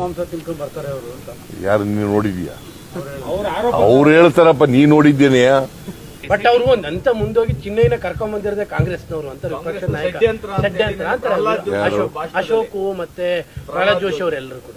ಮಾಂಸ ತಿನ್ಕೊಂಡು ಬರ್ತಾರೆ ಅವರು ಅಂತ. ಯಾರು ನೀನು ನೋಡಿದ್ಯಾ? ಅವ್ರ ಆರೋಪ ಅವ್ರು ಹೇಳ್ತಾರಪ್ಪ ನೀ ನೋಡಿದ್ದೇನೆ. ಬಟ್ ಅವರು ಒಂದ್ ಅಂತ ಮುಂದೋಗಿ ಚಿನ್ನೈನ ಕರ್ಕೊಂಡ್ ಕಾಂಗ್ರೆಸ್ ನವರು ಅಂತ ವಿಪಕ್ಷ ನಾಯಕ ಷಡ್ಯಂತ್ರ ಅಂತಾರೆ. ಅಶೋಕ್. ಅಶೋಕ್ ಮತ್ತೆ ಪ್ರಹ್ಲಾದ್ ಜೋಶಿ ಅವರೆಲ್ಲರೂ ಕೂಡ.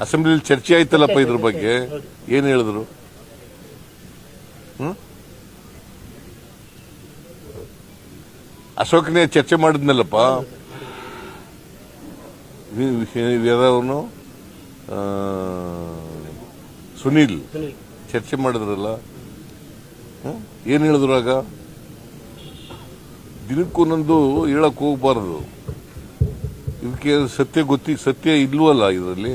ಅಸೆಂಬ್ಲಿಲಿ ಚರ್ಚೆ ಆಯ್ತಲ್ಲಪ್ಪ ಇದ್ರ ಬಗ್ಗೆ? ಏನ್ ಹೇಳಿದ್ರು? ಅಶೋಕನೇ ಅಶೋಕ್ನೇ ಚರ್ಚೆ ಮಾಡಿದ್ನಲ್ಲಪ್ಪ. ಅವನು ಸುನೀಲ್. ಚರ್ಚೆ ಮಾಡಿದ್ರಲ್ಲ. ಏನು ಏನ್ ಹೇಳಿದ್ರು ಆಗ? ದಿನಕ್ಕೊಂದೊಂದು ಹೇಳಕ್ ಹೋಗ್ಬಾರ್ದು. ಇದಕ್ಕೆ ಸತ್ಯ ಗೊತ್ತಿ ಸತ್ಯ ಇಲ್ವಲ್ಲ ಇದರಲ್ಲಿ?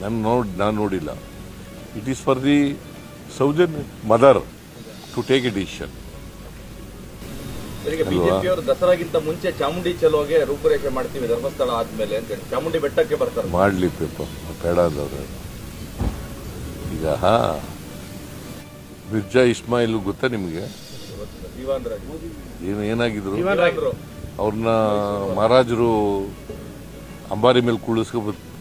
ನಾನು ನೋಡ್ ನಾನು ನೋಡಿಲ್ಲ. It is for the Soujan mother to take a decision ಈಗ ಬಿಜೆಪಿ ಅವರು ದಸರಾಗಿಂತ ಮುಂಚೆ ಚಾಮುಂಡಿ ಚಲೋಗೆ ರೂಪುರೇಷೆ ಮಾಡ್ತೀವಿ ಧರ್ಮಸ್ಥಳ ಆದ್ಮೇಲೆ ಅಂತ ಹೇಳಿ. ಚಾಮುಂಡಿ ಬೆಟ್ಟಕ್ಕೆ ಬರ್ತಾರೆ. ಮಾಡ್ಲಿ ಬೇಡ ಅಂದವ್ರೆ. ಈಗ ಹಾ. ಮಿರ್ಜಾ ಇಸ್ಮಾಯಿಲ್ ಗೊತ್ತಾ ನಿಮಗೆ? ಏನು ಏನಾಗಿದ್ರು. ಅವ್ರನ್ನ ಮಹಾರಾಜರು ಅಂಬಾರಿ ಮೇಲೆ ಕುಳಿಸ್ಕೊ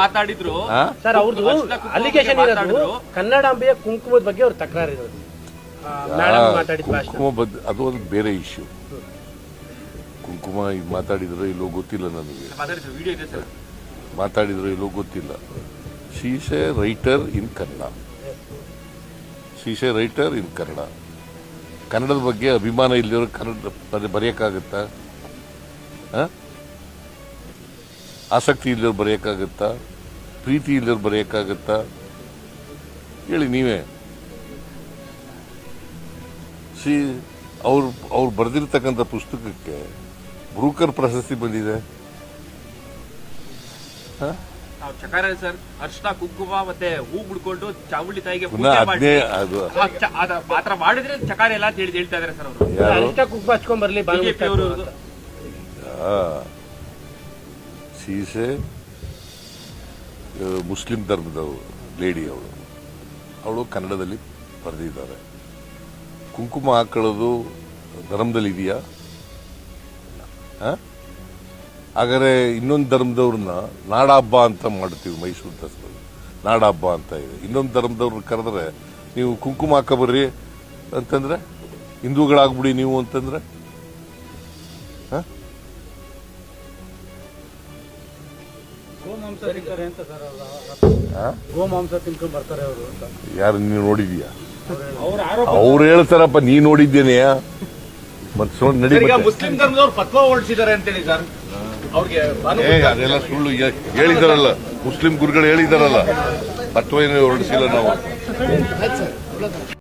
ಮಾತಾಡಿದ್ರು? ಸರ್ ಅವ್ರದ್ದು ಅಲಿಗೇಷನ್ ಬಗ್ಗೆ ಇರೋದು. ಕನ್ನಡಾಂಬೆಯ ಕುಂಕುಮದ ಬಗ್ಗೆ ಅವ್ರ ತಕರಾರು ಇರೋದು. ಕುಂಕುಮ ಅದು ಒಂದು ಬೇರೆ ಇಶ್ಯೂ ಕುಂಕುಮ ಈಗ ಮಾತಾಡಿದ್ರು ಇಲ್ಲೋ ಗೊತ್ತಿಲ್ಲ ನನಗೆ ಮಾತಾಡಿದ್ರು ವಿಡಿಯೋ ಇದೆ ಸರ್. ಮಾತಾಡಿದ್ರು ಇಲ್ಲೋ ಗೊತ್ತಿಲ್ಲ. She's a writer in Kannada she's a writer in Kannada ಕನ್ನಡದ ಬಗ್ಗೆ ಅಭಿಮಾನ ಇಲ್ಲದಿರೋ ಕನ್ನಡ ಬರೆಯೋಕ್ಕಾಗತ್ತಾ? ಆ? ಆಸಕ್ತಿ ಇಲ್ಲದ್ರು ಬರೆಯೋಕ್ಕಾಗುತ್ತಾ? ಪ್ರೀತಿ ಇಲ್ಲದ್ರು ಬರೆಯೋಕ್ಕಾಗುತ್ತಾ? ಹೇಳಿ ನೀವೇ. ಸಿ ಅವ್ರು ಅವ್ರು ಬರೆದಿರ್ತಕ್ಕಂಥ ಪುಸ್ತಕಕ್ಕೆ ಬ್ರೂಕರ್ ಪ್ರಶಸ್ತಿ ಬಂದಿದೆ. ಹ? ನಾವು ಚಕಾರ ಸರ್ ಅರ್ಶನ ಕುಂಕುಮ ಮತ್ತೆ ಹೂ ಬಿಡ್ಕೊಂಡು ಚಾಮುಂಡಿ ತಾಯಿಗೆ ಮಾತ್ರ ಮಾಡಿದ್ರೆ ಚಕಾರ ಎಲ್ಲ ಅಂತ ಹೇಳಿ ಹೇಳ್ತಾ ಇದಾರೆ ಸರ್ ಅವರು. ಕುಂಕುಮ ಹಚ್ಕೊಂಡ್ ಬರ್ಲಿ ಬಿಜೆಪಿ ಅವರು ಸೀಸೆ ಮುಸ್ಲಿಂ ಧರ್ಮದವರು ಲೇಡಿ ಅವಳು. ಅವಳು ಕನ್ನಡದಲ್ಲಿ ಬರೆದಿದ್ದಾರೆ. ಕುಂಕುಮ ಹಾಕೊಳ್ಳೋದು ಧರ್ಮದಲ್ಲಿ ಇದೆಯಾ? ಹಾಗಾದರೆ ಇನ್ನೊಂದು ಧರ್ಮದವ್ರನ್ನ ನಾಡ ಹಬ್ಬ ಅಂತ ಮಾಡ್ತೀವಿ ಮೈಸೂರು ದಸರಾ ನಾಡ ಹಬ್ಬ ಅಂತ ಇದೆ. ಇನ್ನೊಂದು ಧರ್ಮದವ್ರನ್ನ ಕರೆದ್ರೆ ನೀವು ಕುಂಕುಮ ಹಾಕಬರ್ರಿ ಅಂತಂದ್ರೆ, ಹಿಂದೂಗಳಾಗ್ಬಿಡಿ ನೀವು ಅಂತಂದ್ರೆ ಗೋಮಾಂಸ ತಿನ್ಕೊಂಡ್ ಬರ್ತಾರೆ ಅವರು ಅಂತ. ಯಾರು ನೀವು ನೋಡಿದ್ಯಾ? ಅವ್ರ ಆರೋಪ ಅವ್ರು ಹೇಳ್ತಾರಪ್ಪ ನೀ ನೋಡಿದ್ದೇನೆ. ಮತ್ತೆ ನಡಿ. ಮುಸ್ಲಿಂ ಧರ್ಮದವ್ರು ಪತ್ವ ಹೊರಡಿಸಿದ್ದಾರೆ ಅಂತೇಳಿ ಸರ್. ಅವ್ರಿಗೆ ಅದೆಲ್ಲ ಸುಳ್ಳು. ಹೇಳಿದಾರಲ್ಲ ಮುಸ್ಲಿಂ ಗುರುಗಳು ಹೇಳಿದಾರಲ್ಲ ಪತ್ವ ಏನು ಹೊರಡಿಸಿಲ್ಲ ನಾವು.